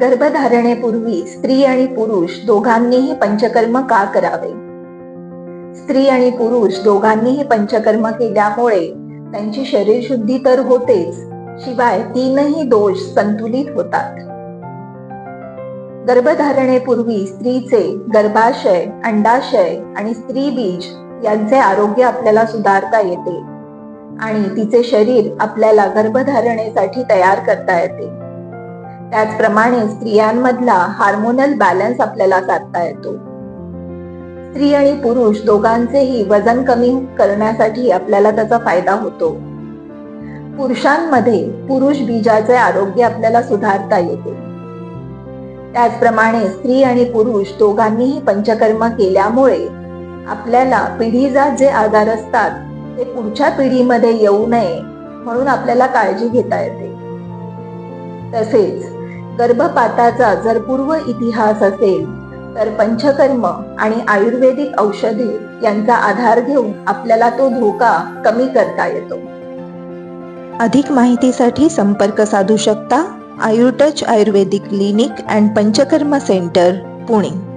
गर्भधारणेपूर्वी स्त्री आणि पुरुष दोघांनीही पंचकर्म का करावे? स्त्री आणि पुरुष दोघांनीही पंचकर्म केल्यामुळे त्यांची शरीर शुद्धी तर होतेच शिवाय तीनही दोष संतुलित होतात. गर्भधारणेपूर्वी स्त्रीचे गर्भाशय अंडाशय आणि स्त्री बीज यांचे आरोग्य आपल्याला सुधारता येते आणि तिचे शरीर आपल्याला गर्भधारणेसाठी तयार करता येते. त्याचप्रमाणे स्त्रियांमधला हार्मोनल बॅलन्स आपल्याला साधता येतो. स्त्री आणि पुरुष दोघांचेही वजन कमी करण्यासाठी आपल्याला त्याचा फायदा होतो. पुरुषांमध्ये पुरुष बीजाचे आरोग्य आपल्याला सुधारता येते. त्याचप्रमाणे स्त्री आणि पुरुष दोघांनीही पंचकर्म केल्यामुळे आपल्याला पिढीजात जे आजार असतात ते पुढच्या पिढीमध्ये येऊ नये म्हणून आपल्याला काळजी घेता येते. तसेच गर्भपाताचा जर पूर्व इतिहास असेल तर पंचकर्म आणि आयुर्वेदिक औषधे यांचा आधार घेऊन आपल्याला तो धोका कमी करता येतो. अधिक माहितीसाठी संपर्क साधू शकता आयुर्टच Ayurvedic clinic and Panchakarma centre Pune.